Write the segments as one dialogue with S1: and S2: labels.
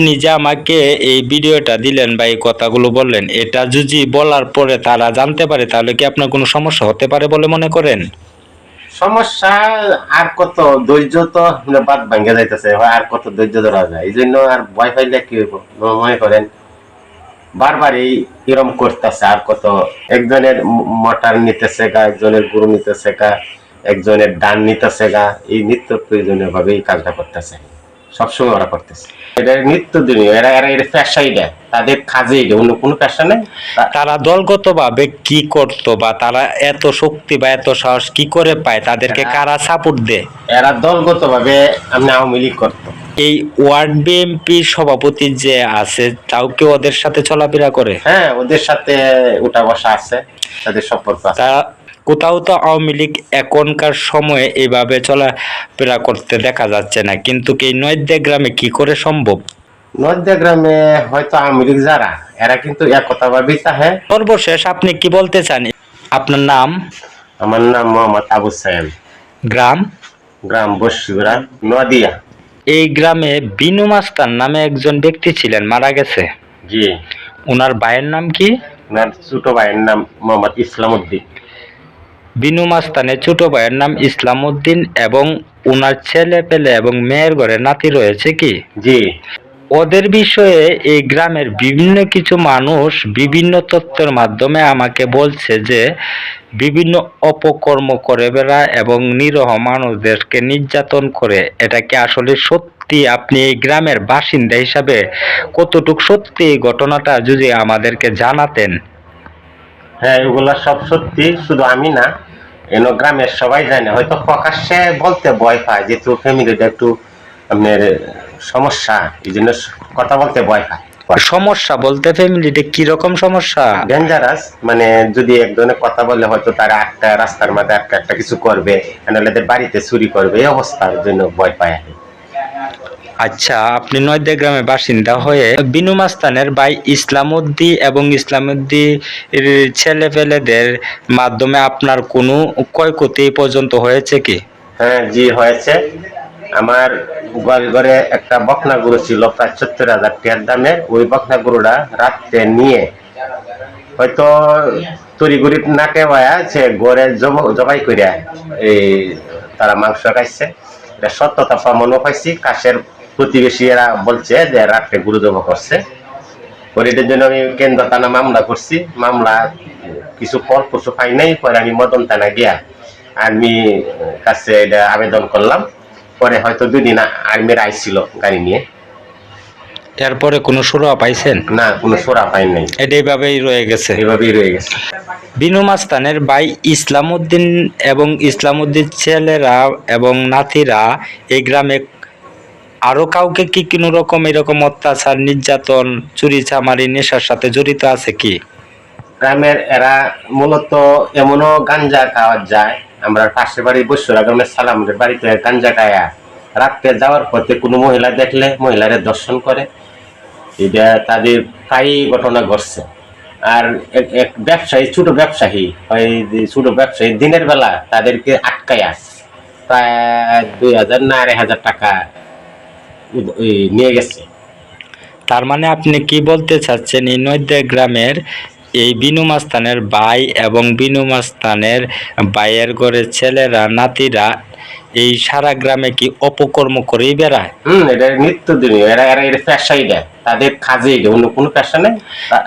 S1: আপনি যে আমাকে এই ভিডিওটা দিলেন বা এই কথাগুলো বললেন, এটা যদি বলার পরে তারা জানতে পারে, তাহলে কি আপনার কোনো সমস্যা হতে পারে বলে মনে করেন?
S2: সমস্যা আর কত ধৈর্য তো বাদ ভাঙ্গে যাইতেছে আর কত ধৈর্য ধরা যায়, এই জন্য আর ভয় পাইলে কি মনে করেন, বারবার এই এরম করতেছে, আর কত একজনের মোটর নিতেছে গা, একজনের গুরু নিতেছে গা, একজনের ডান নিতেছে গা, এই নিত্য প্রয়োজনীয় ভাবে এই কাজটা করতেছে। সবসময় ওরা করতেছে। এটা নিত্য দিনীয় এরা এরা এটা পেশা এটা তাদের কাজে এটা অন্য কোনো পেশা নেই।
S1: তারা দলগতভাবে কি করতো বা তারা এত শক্তি বা এত সাহস কি করে পায় তাদেরকে কারা সাপোর্ট দেয়?
S2: এরা দলগত ভাবে আপনি আওয়ামী লীগ করতো।
S1: এই ওয়ার্ড বিএনপি সভাপতি যে আছে তাও কি ওদের সাথে চলাফেরা করে?
S2: হ্যাঁ ওদের সাথে উঠা বসা আছে তাদের সম্পর্ক আছে।
S1: কোথাও তো আওয়ামী লীগ এখনকার সময়ে এইভাবে চলাফেরা করতে দেখা যাচ্ছে না। কিন্তু কি নৈদ্য গ্রামে কি করে সম্ভব?
S2: নদিয়া গ্রামে হয়তো আওয়ামী লীগ যারা এরা কিন্তু একতা ভাবেই তাহে
S1: সর্বশেষ আপনি কি বলতে চান? আপনার নাম?
S2: আমার নাম মোহাম্মদ আবু সাইম
S1: গ্রাম?
S2: গ্রাম বসিগুড়া নদিয়া।
S1: এই গ্রামে বিনু মাস্টার নামে একজন ব্যক্তি ছিলেন মারা গেছে।
S2: জি।
S1: ওনার ভাইয়ের নাম কি?
S2: ওনার ছোট ভাইয়ের নাম মোহাম্মদ ইসলাম উদ্দিন
S1: বিনু মাস্তানের ছোট ভাইয়ের নাম ইসলাম উদ্দিন এবং ওনার ছেলে পেলে এবং মেয়ের ঘরে নাতি রয়েছে কি?
S2: জি।
S1: ওদের বিষয়ে এই গ্রামের বিভিন্ন কিছু মানুষ বিভিন্ন তথ্যের মাধ্যমে আমাকে বলছে যে বিভিন্ন অপকর্ম করে বেড়ায় এবং নিরহ মানুষদেরকে নির্যাতন করে। এটা কি আসলে সত্যি? আপনি এই গ্রামের বাসিন্দা হিসাবে কতটুক সত্যি এই ঘটনাটা যদি আমাদেরকে জানাতেন?
S2: হ্যাঁ এগুলা সব সত্যি শুধু আমি না। এন গ্রামের সবাই জানে হয়তো প্রকাশ্যে বলতে ভয় পায় যেহেতু ফ্যামিলিটা একটু আপনার সমস্যা এই জন্য কথা বলতে ভয় পায়
S1: সমস্যা বলতে ফ্যামিলিতে কীরকম সমস্যা
S2: ডেঞ্জারাস মানে যদি একজনের কথা বলে হয়তো তারা একটা রাস্তার মধ্যে একটা একটা কিছু করবে নাহলে বাড়িতে চুরি করবে এই অবস্থার জন্য ভয় পায় আর কি।
S1: আচ্ছা আপনি নয়দা গ্রামের বাসিন্দা হয়ে বিনু মাস্তানের ভাই ইসলামউদ্দি এবং ইসলামউদ্দি ছেলে পেলেদের মাধ্যমে আপনার কোনো ক্ষয়ক্ষতি পর্যন্ত হয়েছে কি?
S2: হ্যাঁ জি, হয়েছে। আমার গোয়াল ঘরে একটা বকনা গরু ছিল, প্রায় সত্তর হাজার টাকার দামে ওই বকনা গরুটা রাত্রে নিয়ে হয়তো তড়িগুড়ি নাকে বায়া সে গড়ে জব- জবাই করিয়া এই তারা মাংস খাইছে। এটা সত্যতা প্রমাণও পাইছি, কাশের প্রতিবেশী এরা বলছে যে রাত্রে গরু জব করছে। এটার জন্য আমি কেন্দ্র থানা মামলা করছি। মামলা কিছু ফল কিছু পাই নাই পরে আমি মদন থানা গিয়া আর্মি কাছে এটা আবেদন করলাম। পরে হয়তো দুদিন আর্মির আইছিল গাড়ি নিয়ে।
S1: এরপরে কোনো সুরা পাইছেন?
S2: না কোনো সোরা পাই নাই।
S1: এটা এইভাবেই রয়ে গেছে।
S2: এভাবেই রয়ে গেছে।
S1: বিনু মাস্তানের ভাই ইসলামউদ্দিন এবং ইসলামউদ্দিন ছেলেরা এবং নাতিরা এই গ্রামে আরও কাউকে কি কোনো রকম এরকম অত্যাচার, নির্যাতন, চুরি চামারি, নেশার সাথে জড়িত আছে কি?
S2: গ্রামের এরা মূলত এমনও গাঞ্জা খাওয়া যায়। আমরা পাশে বাড়ি বসুরা গ্রামের সালামদের বাড়িতে গাঞ্জা খায়া রাত্রে যাওয়ার পথে কোনো মহিলা দেখলে মহিলারে দর্শন করে। এটা তাদের প্রায়ই ঘটনা ঘটছে। আর এক- ব্যবসায়ী, ছোট ব্যবসায়ী, ওই ছোট ব্যবসায়ী দিনের বেলা তাদেরকে আটকায়া প্রায় দুই হাজার না আড়াই হাজার টাকা নিয়ে গেছে।
S1: তার মানে আপনি কি বলতে চাচ্ছেন এই নৈদ্য গ্রামের এই বিনু মাস্তানের ভাই এবং বিনু মাস্তানের ভাইয়ের ঘরের ছেলেরা নাতিরা এই সারা গ্রামে কি অপকর্ম করেই বেড়ায়?
S2: হম এটা নিত্য দিনীয় এরা এরা এটা পেশাই দেয়। তাদের কাজে অন্য কোনো পেশা নেই।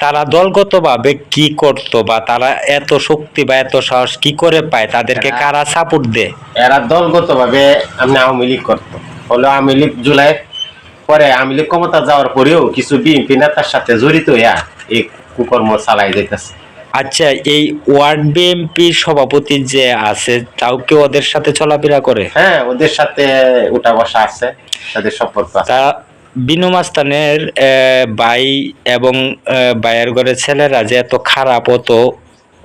S1: তারা দলগতভাবে কি করতো বা তারা এত শক্তি বা এত সাহস কি করে পায়? তাদেরকে কারা সাপোর্ট দেয়?
S2: এরা দলগত ভাবে আপনি আওয়ামী লীগ করতো। হলো আওয়ামী লীগ জুলাই পরে আওয়ামী লীগ ক্ষমতা যাওয়ার পরেও কিছু বিএনপি নেতার সাথে জড়িত হইয়া এই কুকর্ম চালাই যাইতেছে।
S1: আচ্ছা এই ওয়ার্ড বিএনপি সভাপতি যে আছে তাও কি ওদের সাথে চলাফেরা করে?
S2: হ্যাঁ ওদের সাথে উঠা বসা আছে তাদের সম্পর্ক আছে।
S1: তা বিনু মাস্তানের আহ, ভাই এবং ভাইয়ের ঘরের ছেলেরা যে এত খারাপ হতো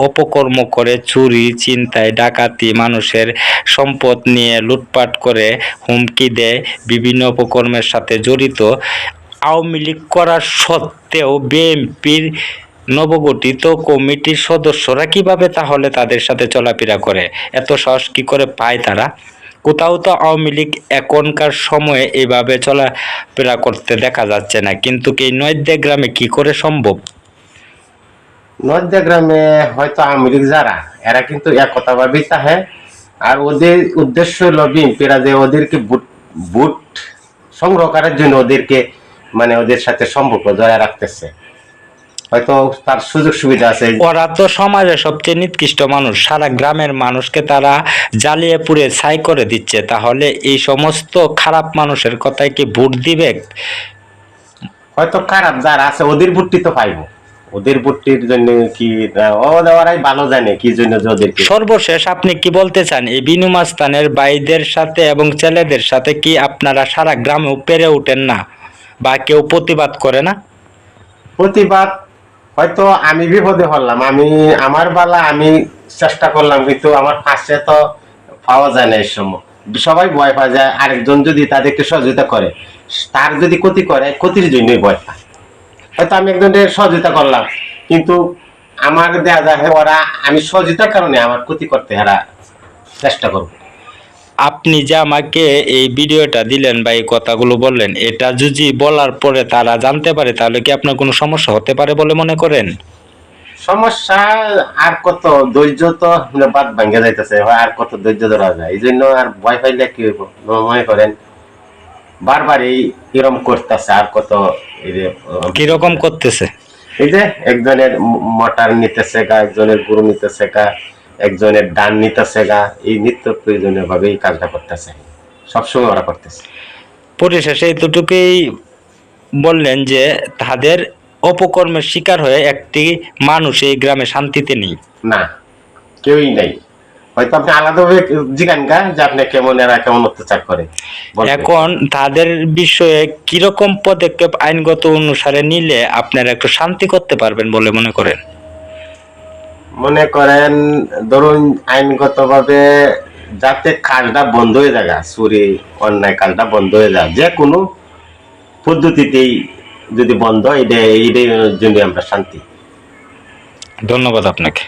S1: অপকর্ম করে, চুরি চিন্তায় ডাকাতি মানুষের সম্পদ নিয়ে লুটপাট করে হুমকি দেয়, বিভিন্ন অপকর্মের সাথে জড়িত। আওয়ামী লীগ করার সত্ত্বেও বিএনপির নবগঠিত কমিটির সদস্যরা কীভাবে তাহলে তাদের সাথে চলাফেরা করে? এত সাহস কি করে পায় তারা? কোথাও তো আওয়ামী লীগ এখনকার সময়ে এইভাবে চলাফেরা করতে দেখা যাচ্ছে না, কিন্তু কি নয়দে গ্রামে কি করে সম্ভব?
S2: নদিয়া গ্রামে হয়তো আওয়ামী লীগ যারা এরা কিন্তু একতা ভাবেই তাহে আর ওদের উদ্দেশ্য হলো বিএনপিরা যে ওদেরকে বুট বুট সংগ্রহ করার জন্য ওদেরকে মানে ওদের সাথে সম্পর্ক জড়ায় রাখতেছে। হয়তো তার সুযোগ সুবিধা আছে।
S1: ওরা তো সমাজের সবচেয়ে নিকৃষ্ট মানুষ। সারা গ্রামের মানুষকে তারা জ্বালিয়ে পুড়ে ছাই করে দিচ্ছে। তাহলে এই সমস্ত খারাপ মানুষের কথায় কি ভোট দিবে?
S2: হয়তো খারাপ যারা আছে ওদের বুটটি তো পাইবো। ওদের বুটটির জন্য কি ওরাই ভালো জানে কি জন্য ওদেরকে।
S1: সর্বশেষ আপনি কি বলতে চান? এই বিনুমাস্তানের ভাইদের সাথে এবং ছেলেদের সাথে কি আপনারা সারা গ্রামেও পেরে ওঠেন না? বা কেউ প্রতিবাদ করে না?
S2: প্রতিবাদ হয়তো আমি বিপদে হলাম আমি আমার বেলা আমি চেষ্টা করলাম কিন্তু আমার পাশে তো পাওয়া যায় না এই সময়। সবাই ভয় পাওয়া যায় আরেকজন যদি তাদেরকে সহযোগিতা করে তার যদি ক্ষতি করে ক্ষতির জন্যই ভয় পায়। হয়তো আমি একজনের সহযোগিতা করলাম। কিন্তু আমার দেয়া যায় ওরা আমি সহযোগিতার কারণে আমার ক্ষতি করতে এরা চেষ্টা করব।
S1: আপনি যে আমাকে এই ভিডিওটা দিলেন বা এই কথাগুলো বললেন এটা যদি বলার পরে তারা জানতে পারে তাহলে কি আপনার কোনো সমস্যা হতে পারে বলে মনে করেন?
S2: সমস্যা আর কত ধৈর্য তো বাদ ভাঙ্গে যাইতেছে আর কত ধৈর্য ধরা যায়। এই জন্য আর ভয় পাইলে কি হইব? মনে করেন বারবার এই এরম করতেছে আর কত
S1: কীরকম করতেছে?
S2: এই যে একজনের মোটর নিতেছে গা একজনের গরু নিতেছে গা একজনের ডান নিতেছে গা এই নিত্য প্রয়োজনীয় ভাবে এই কাজটা করতেছে। সবসময় ওরা করতেছে।
S1: পরিশেষে এতটুকুই বললেন যে তাদের অপকর্মের শিকার হয়ে একটি মানুষ এই গ্রামে শান্তিতে নেই।
S2: না কেউই নাই। হয়তো আপনি আলাদাভাবে জিজ্ঞান গা যে আপনি কেমন এরা কেমন অত্যাচার করে।
S1: এখন তাদের বিষয়ে কীরকম পদক্ষেপ আইনগত অনুসারে নিলে আপনারা একটু শান্তি করতে পারবেন বলে মনে করেন?
S2: মনে করেন ধরুন আইনগত ভাবে যাতে কাজটা বন্ধ হয়ে যায় চুরি অন্যায় কাজটা বন্ধ হয়ে যায় যে কোনো পদ্ধতিতেই যদি বন্ধ এটা এইটাই জন্য আমরা শান্তি।
S1: ধন্যবাদ আপনাকে।